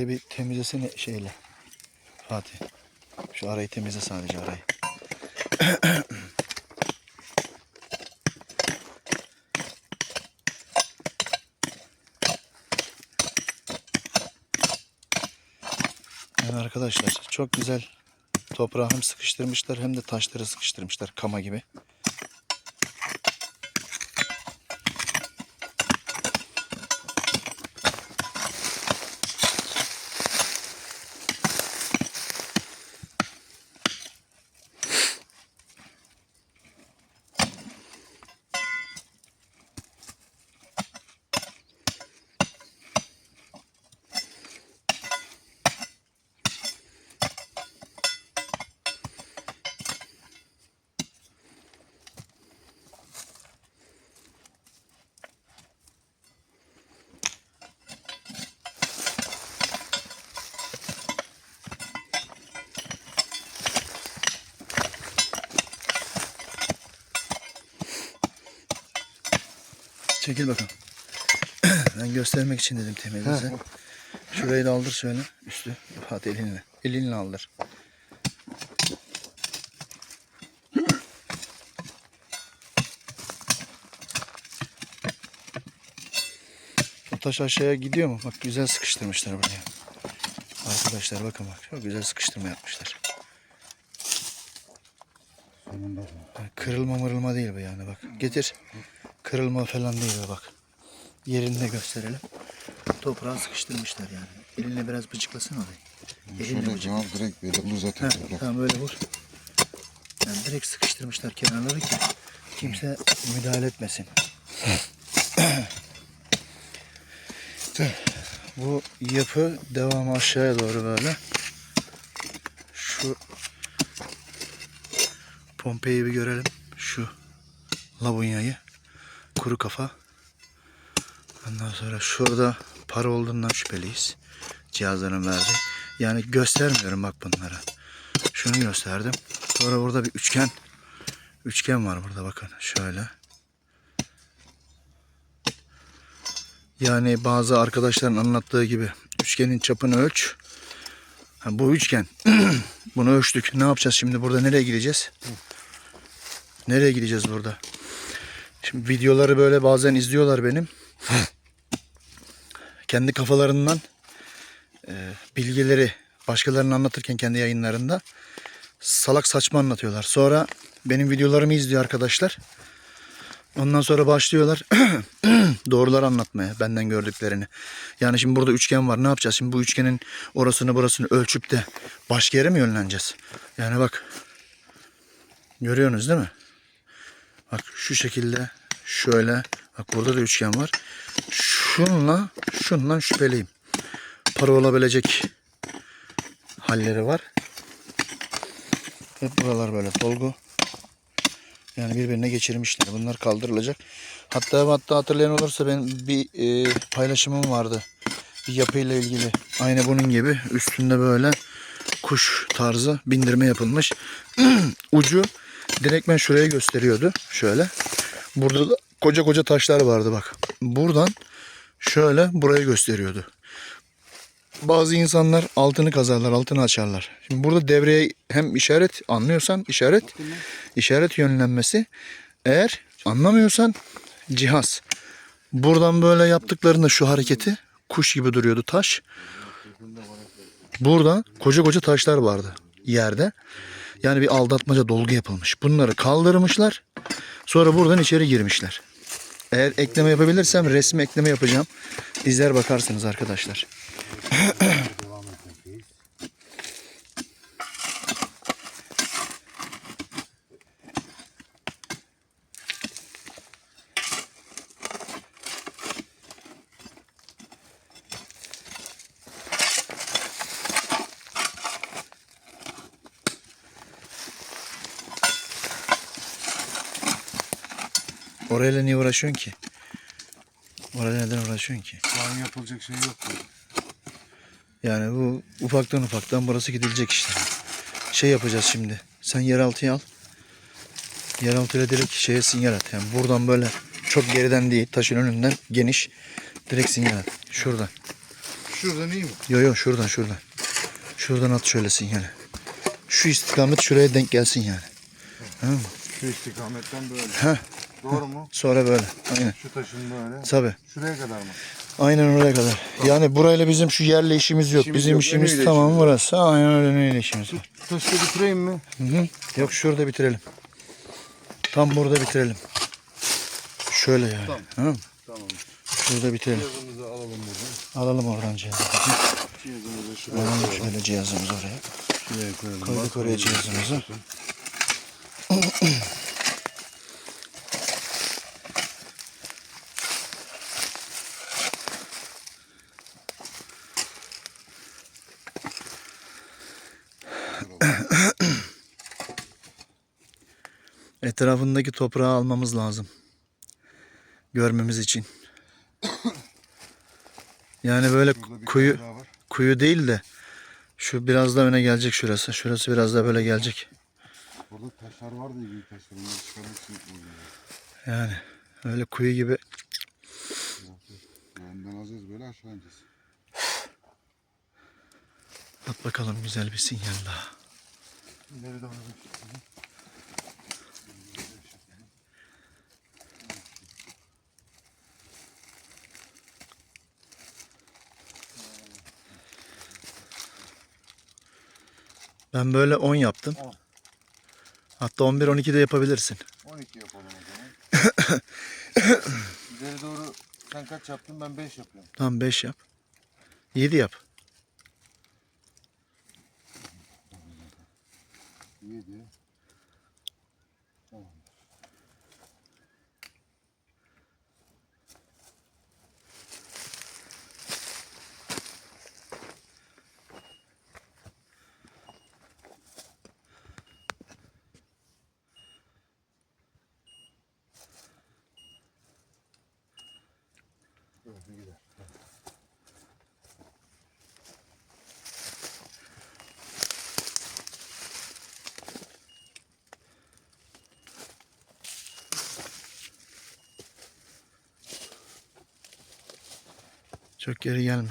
Arayı bir temizlesene şeyle. Fatih. Şu arayı temizle sadece arayı. Evet arkadaşlar çok güzel toprağı hem sıkıştırmışlar hem de taşları sıkıştırmışlar kama gibi. Çekil bakalım. ben göstermek için dedim temizle. Şurayı da aldır şöyle üstü. Fatih elinle. Elinle aldır. O taş aşağıya gidiyor mu? Bak güzel sıkıştırmışlar buraya. Arkadaşlar bakın bak. Çok güzel sıkıştırma yapmışlar. Kırılma mırılma değil bu yani bak. Getir. Kırılma falan değil bak. Yerinde gösterelim. Toprağı sıkıştırmışlar yani. Elinle biraz bıçıklasın orayı. Elinle Şöyle bıçık. cevap direkt böyle vur zaten. Toprak. tamam böyle vur. Yani direkt sıkıştırmışlar kenarları ki kimse müdahale etmesin. Bu yapı devamı aşağıya doğru böyle. Şu Pompei'yi bir görelim. Şu Labunya'yı. Kuru kafa. Ondan sonra şurada para olduğundan şüpheliyiz. Cihazların verdi. Yani göstermiyorum bak bunlara. Şunu gösterdim. Sonra burada bir üçgen. Üçgen var burada bakın. Şöyle. Yani bazı arkadaşların anlattığı gibi üçgenin çapını ölç. Ha, bu üçgen. Bunu ölçtük. Ne yapacağız şimdi burada? Nereye gideceğiz? Nereye gideceğiz burada? Şimdi videoları böyle bazen izliyorlar benim. Kendi kafalarından e, bilgileri başkalarına anlatırken kendi yayınlarında salak saçma anlatıyorlar. Sonra benim videolarımı izliyor arkadaşlar. Ondan sonra başlıyorlar doğrular anlatmaya benden gördüklerini. Yani şimdi burada üçgen var. Ne yapacağız? Şimdi bu üçgenin orasını burasını ölçüp de başka yere mi yönleneceğiz? Yani bak görüyorsunuz değil mi? Bak şu şekilde şöyle bak burada da üçgen var. Şunla şundan şüpheliyim. Para olabilecek halleri var. Hep buralar böyle dolgu. Yani birbirine geçirmişler. Bunlar kaldırılacak. Hatta hatta hatırlayan olursa benim bir e, paylaşımım vardı. Bir yapıyla ilgili. Aynı bunun gibi üstünde böyle kuş tarzı bindirme yapılmış. Ucu direktmen şuraya gösteriyordu. Şöyle. Burada da koca koca taşlar vardı bak. Buradan şöyle buraya gösteriyordu. Bazı insanlar altını kazarlar, altını açarlar. Şimdi burada devreye hem işaret anlıyorsan işaret, işaret yönlenmesi. Eğer anlamıyorsan cihaz. Buradan böyle yaptıklarında şu hareketi kuş gibi duruyordu taş. Burada koca koca taşlar vardı yerde. Yani bir aldatmaca dolgu yapılmış. Bunları kaldırmışlar. Sonra buradan içeri girmişler. Eğer ekleme yapabilirsem resmi ekleme yapacağım. İzler bakarsınız arkadaşlar. Uğraşıyorsun ki? Orayla neden uğraşıyorsun ki? Şu an yapılacak şey yok. Yani bu ufaktan ufaktan burası gidilecek işte. Şey yapacağız şimdi. Sen yeraltıya al. Yeraltıyla direkt şeye sinyal at. Yani buradan böyle çok geriden değil taşın önünden geniş direkt sinyal at. Şuradan. şuradan iyi mi? Yo yo şuradan şuradan. Şuradan at şöyle sinyali. Şu istikamet şuraya denk gelsin yani. Tamam mı? Şu istikametten böyle. Heh. Doğru mu? Sonra böyle. Aynen. Şu taşın böyle. Tabii. Şuraya kadar mı? Aynen oraya kadar. Yani burayla bizim şu yerle işimiz yok. İşimiz bizim yok, işimiz önüyle tamam işimiz burası. Aynen öyle neyle işimiz var. Taşı bitireyim mi? Hı hı. Yok şurada bitirelim. Tam burada bitirelim. Şöyle yani. Tamam. Tamam. Tamam. Şurada bitirelim. Cihazımızı alalım buradan. Alalım oradan cihazı. Cihazımızı şuraya Alalım koyalım. şöyle cihazımızı oraya. Şuraya koyalım. Koyduk Bak, oraya cihazımızı. Etrafındaki toprağı almamız lazım. Görmemiz için. Yani böyle kuyu var. kuyu değil de şu biraz da öne gelecek şurası. Şurası biraz da böyle gelecek. Burada taşlar vardı büyük taşlar. Onları çıkarmak için. Yani öyle kuyu gibi Önden alacağız böyle aşağı ineceğiz. at bakalım güzel bir sinyal daha. İleri doğru Ben böyle 10 yaptım. 10. Hatta 11-12 de yapabilirsin. 12 yapalım o zaman. İleri doğru sen kaç yaptın ben 5 yapıyorum. Tamam 5 yap. 7 yap. 7 10 Hızlı gider. Çok geri gelme.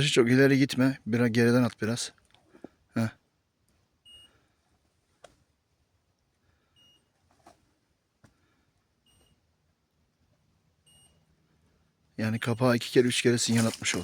taşı çok ileri gitme. Biraz geriden at biraz. Heh. Yani kapağı iki kere üç kere sinyal atmış ol.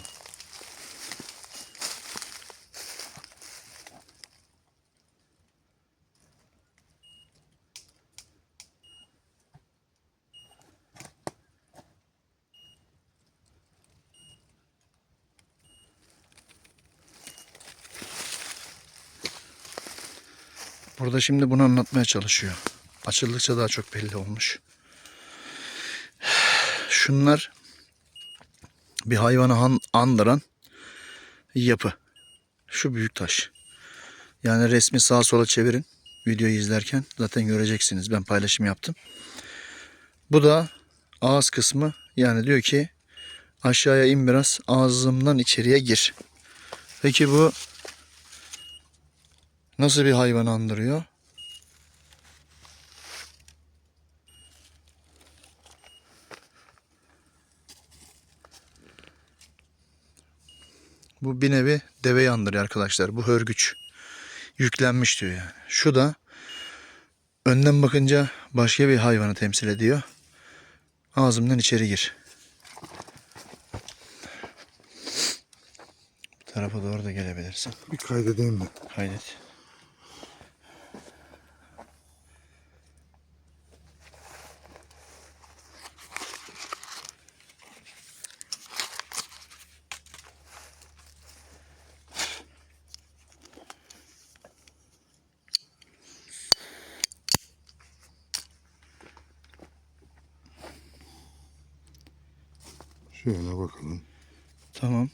Burada şimdi bunu anlatmaya çalışıyor. Açıldıkça daha çok belli olmuş. Şunlar bir hayvanı andıran yapı. Şu büyük taş. Yani resmi sağa sola çevirin. Videoyu izlerken zaten göreceksiniz. Ben paylaşım yaptım. Bu da ağız kısmı. Yani diyor ki aşağıya in biraz ağzımdan içeriye gir. Peki bu nasıl bir hayvanı andırıyor? Bu bir nevi deveyi andırıyor arkadaşlar. Bu hörgüç. Yüklenmiş diyor yani. Şu da Önden bakınca başka bir hayvanı temsil ediyor. Ağzımdan içeri gir. Bu tarafa doğru da gelebilirsin. Bir kaydedeyim ben. Kaydet. Şöyle bakalım. Tamam.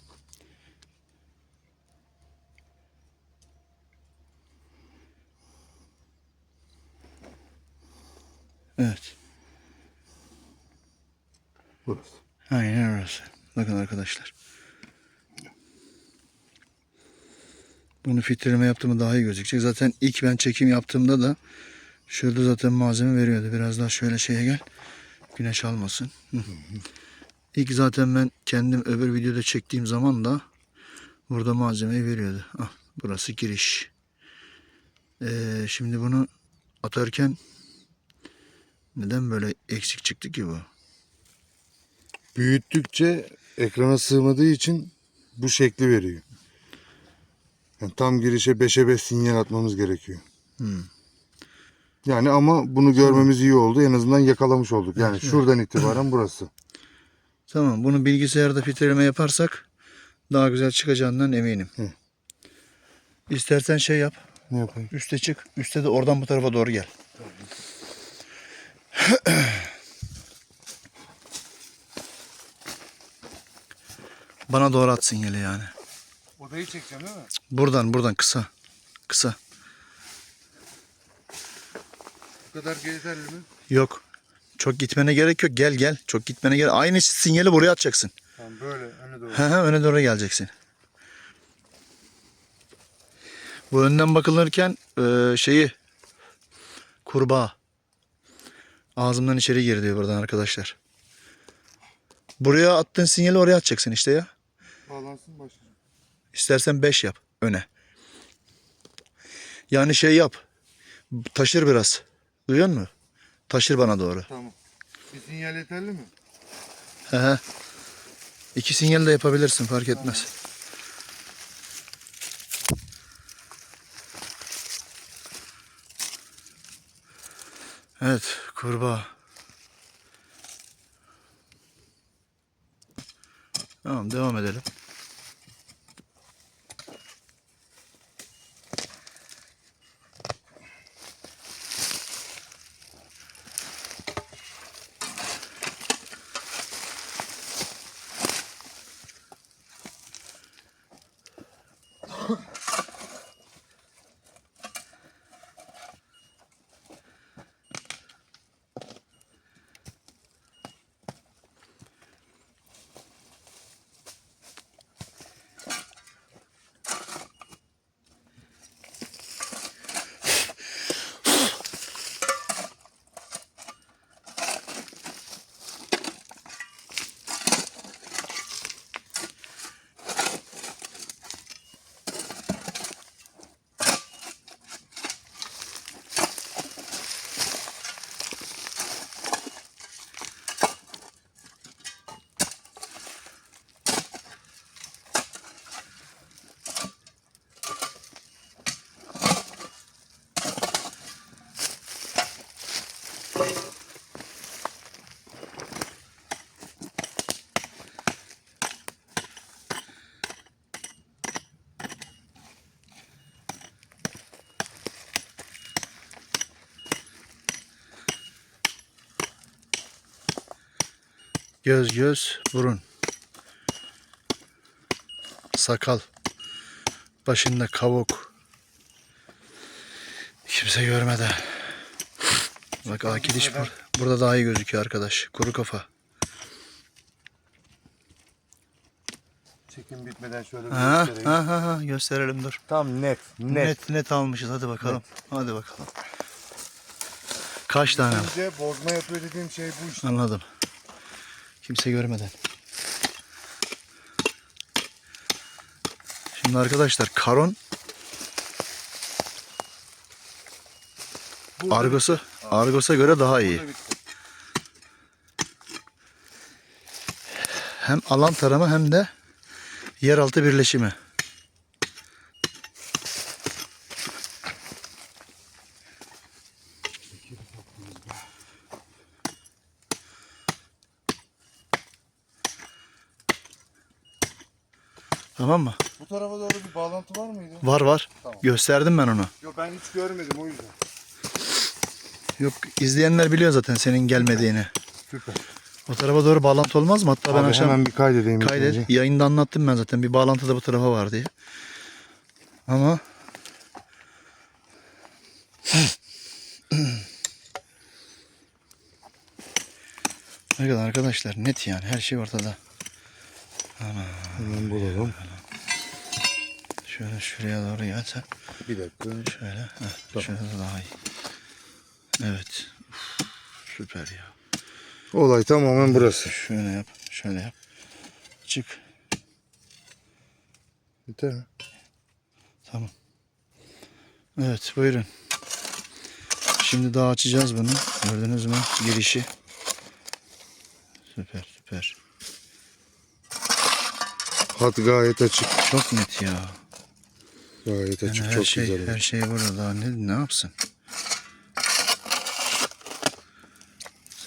Evet. Burası. Aynen orası. Bakın arkadaşlar. Bunu filtreleme yaptığımda daha iyi gözükecek. Zaten ilk ben çekim yaptığımda da şurada zaten malzeme veriyordu. Biraz daha şöyle şeye gel. Güneş almasın. Hı. İlk zaten ben kendim öbür videoda çektiğim zaman da burada malzemeyi veriyordu. Ah, burası giriş. Ee, şimdi bunu atarken neden böyle eksik çıktı ki bu? Büyüttükçe ekrana sığmadığı için bu şekli veriyor. Yani tam girişe 5'e 5 sinyal atmamız gerekiyor. Hmm. Yani ama bunu görmemiz iyi oldu. En azından yakalamış olduk. Yani şuradan itibaren burası. Tamam bunu bilgisayarda filtreleme yaparsak daha güzel çıkacağından eminim. Hı. İstersen şey yap. Ne yapayım? Üste çık. Üste de oradan bu tarafa doğru gel. Bana doğru at sinyali yani. Odayı çekeceğim değil mi? Buradan buradan kısa. Kısa. Bu kadar yeterli mi? Yok. Çok gitmene gerek yok. Gel gel. Çok gitmene gerek. Aynı sinyali buraya atacaksın. Tamam böyle öne doğru. He öne doğru geleceksin. Bu önden bakılırken e, şeyi kurbağa ağzımdan içeri gir diyor buradan arkadaşlar. Buraya attığın sinyali oraya atacaksın işte ya. Bağlansın başlayacağım. İstersen 5 yap öne. Yani şey yap. Taşır biraz. Duyuyor musun? Taşır bana doğru. Tamam. Bir sinyal yeterli mi? He he. İki sinyal de yapabilirsin fark etmez. Evet kurbağa. Tamam devam edelim. Göz göz burun. Sakal. Başında kavuk. Kimse görmeden. Bak akil iş bur burada daha iyi gözüküyor arkadaş. Kuru kafa. Çekim bitmeden şöyle bir Ha, göstereyim. ha, ha, ha. gösterelim dur. Tam net. Net. Net net almışız hadi bakalım. Hadi bakalım. Kaç tane? Bozma yapıyor dediğim şey bu işte. Anladım. Kimse görmeden. Şimdi arkadaşlar karon Argos'a Argos'a göre daha iyi. Burada. Hem alan tarama hem de yeraltı birleşimi. Tamam mı? Bu tarafa doğru bir bağlantı var mıydı? Var var. Tamam. Gösterdim ben onu. Yok ben hiç görmedim o yüzden. Yok izleyenler biliyor zaten senin gelmediğini. Süper. O tarafa doğru bağlantı olmaz mı? Hatta ben Abi akşam hemen bir kaydedeyim. kaydet. önce. Yayında anlattım ben zaten. Bir bağlantı da bu tarafa var diye. Ama Bakın arkadaşlar net yani her şey ortada. Hemen bulalım. Şöyle şuraya doğru gelse. Bir dakika. Şöyle. Heh, Şöyle de daha iyi. Evet. Uf, süper ya. Olay tamamen burası. Şöyle yap. Şöyle yap. Çık. Biter mi? Tamam. Evet buyurun. Şimdi daha açacağız bunu. Gördünüz mü? Girişi. Süper süper. Hat gayet açık. Çok net ya. Gayet Yani açık. her çok şey güzel. her şey burada ne ne yapsın?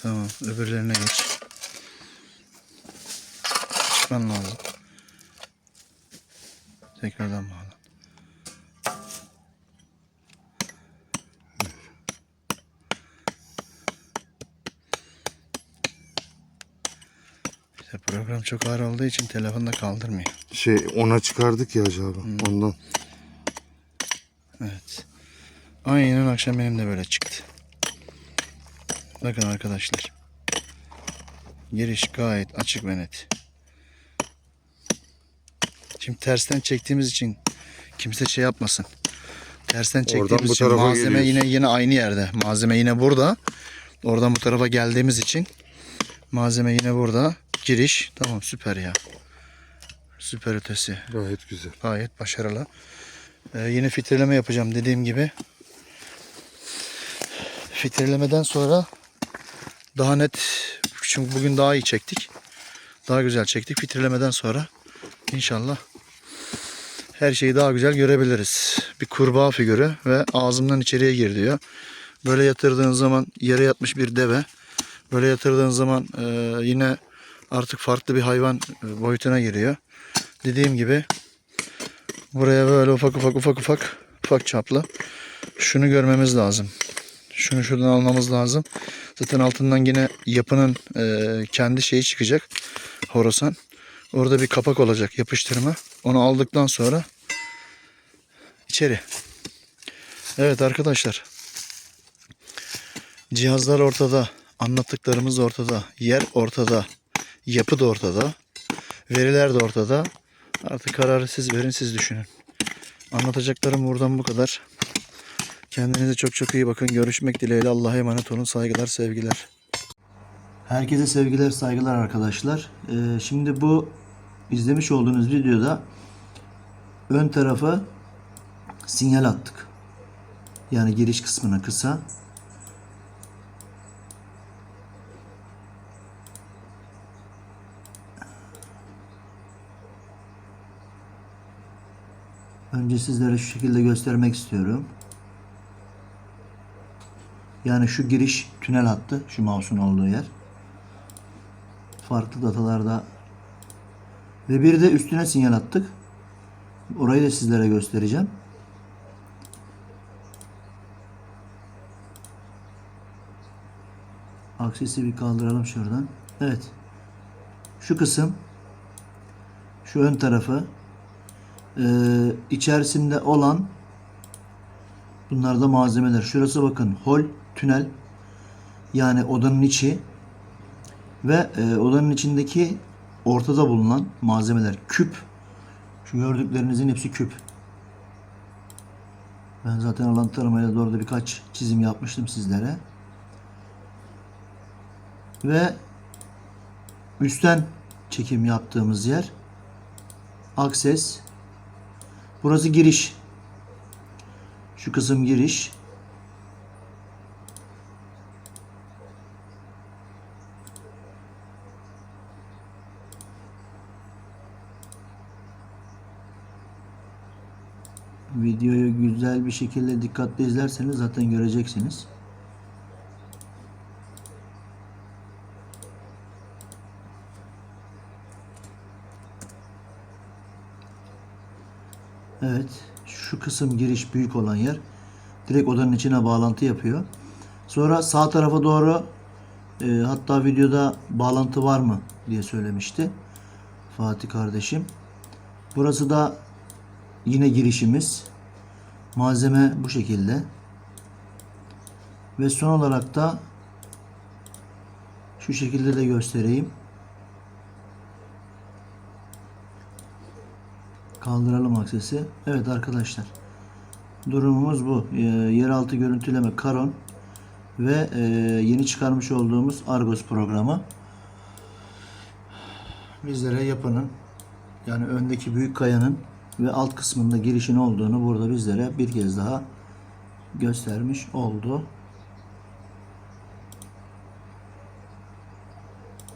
Tamam öbürlerine geç. Çıkman lazım. Tekrardan bağla. İşte program çok ağır olduğu için telefonda kaldırmıyor. Şey ona çıkardık ya Hacı abi. Hmm. Ondan. Evet. Aynen akşam benim de böyle çıktı. Bakın arkadaşlar. Giriş gayet açık ve net. Şimdi tersten çektiğimiz için kimse şey yapmasın. Tersten çektiğimiz bu için malzeme geliyoruz. yine yine aynı yerde. Malzeme yine burada. Oradan bu tarafa geldiğimiz için malzeme yine burada. Giriş tamam süper ya. Süper ötesi. Gayet güzel. Gayet başarılı. Ee, yine filtreleme yapacağım dediğim gibi. Filtrelemeden sonra daha net çünkü bugün daha iyi çektik. Daha güzel çektik. Filtrelemeden sonra inşallah her şeyi daha güzel görebiliriz. Bir kurbağa figürü ve ağzımdan içeriye gir diyor. Böyle yatırdığın zaman yere yatmış bir deve. Böyle yatırdığın zaman e, yine artık farklı bir hayvan e, boyutuna giriyor. Dediğim gibi Buraya böyle ufak ufak ufak ufak ufak çaplı. Şunu görmemiz lazım. Şunu şuradan almamız lazım. Zaten altından yine yapının e, kendi şeyi çıkacak. Horasan. Orada bir kapak olacak yapıştırma. Onu aldıktan sonra içeri. Evet arkadaşlar. Cihazlar ortada. Anlattıklarımız ortada. Yer ortada. Yapı da ortada. Veriler de ortada. Artık kararı siz verin siz düşünün. Anlatacaklarım buradan bu kadar. Kendinize çok çok iyi bakın. Görüşmek dileğiyle Allah'a emanet olun. Saygılar, sevgiler. Herkese sevgiler, saygılar arkadaşlar. Ee, şimdi bu izlemiş olduğunuz videoda ön tarafa sinyal attık. Yani giriş kısmına kısa. Önce sizlere şu şekilde göstermek istiyorum. Yani şu giriş tünel hattı. Şu mouse'un olduğu yer. Farklı datalarda ve bir de üstüne sinyal attık. Orayı da sizlere göstereceğim. Aksesi bir kaldıralım şuradan. Evet. Şu kısım şu ön tarafı ee, içerisinde olan bunlar da malzemeler. Şurası bakın hol, tünel yani odanın içi ve e, odanın içindeki ortada bulunan malzemeler. Küp. Şu gördüklerinizin hepsi küp. Ben zaten alan taramayla doğru da birkaç çizim yapmıştım sizlere. Ve üstten çekim yaptığımız yer akses Burası giriş. Şu kısım giriş. Videoyu güzel bir şekilde dikkatli izlerseniz zaten göreceksiniz. Evet. Şu kısım giriş büyük olan yer. Direkt odanın içine bağlantı yapıyor. Sonra sağ tarafa doğru e, hatta videoda bağlantı var mı diye söylemişti Fatih kardeşim. Burası da yine girişimiz. Malzeme bu şekilde. Ve son olarak da şu şekilde de göstereyim. Kaldıralım aksesi. Evet arkadaşlar. Durumumuz bu. Ee, yeraltı görüntüleme Karon ve e, yeni çıkarmış olduğumuz Argos programı. Bizlere yapının yani öndeki büyük kayanın ve alt kısmında girişin olduğunu burada bizlere bir kez daha göstermiş oldu.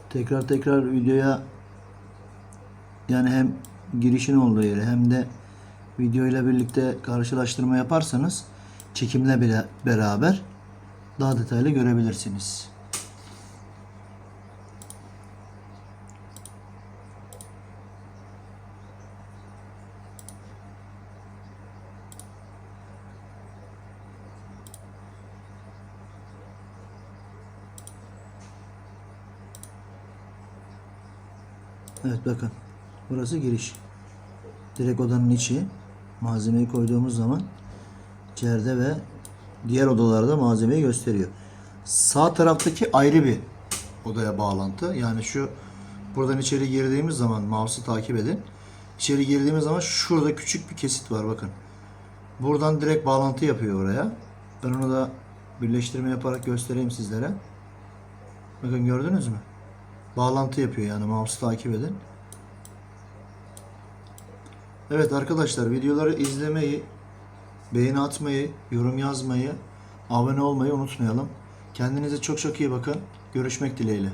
Tekrar tekrar videoya yani hem girişin olduğu yeri hem de video ile birlikte karşılaştırma yaparsanız çekimle bile beraber daha detaylı görebilirsiniz. Evet bakın. Burası giriş. Direkt odanın içi. Malzemeyi koyduğumuz zaman içeride ve diğer odalarda malzemeyi gösteriyor. Sağ taraftaki ayrı bir odaya bağlantı. Yani şu buradan içeri girdiğimiz zaman mouse'u takip edin. İçeri girdiğimiz zaman şurada küçük bir kesit var bakın. Buradan direkt bağlantı yapıyor oraya. Ben onu da birleştirme yaparak göstereyim sizlere. Bakın gördünüz mü? Bağlantı yapıyor yani mouse'u takip edin. Evet arkadaşlar videoları izlemeyi, beğeni atmayı, yorum yazmayı, abone olmayı unutmayalım. Kendinize çok çok iyi bakın. Görüşmek dileğiyle.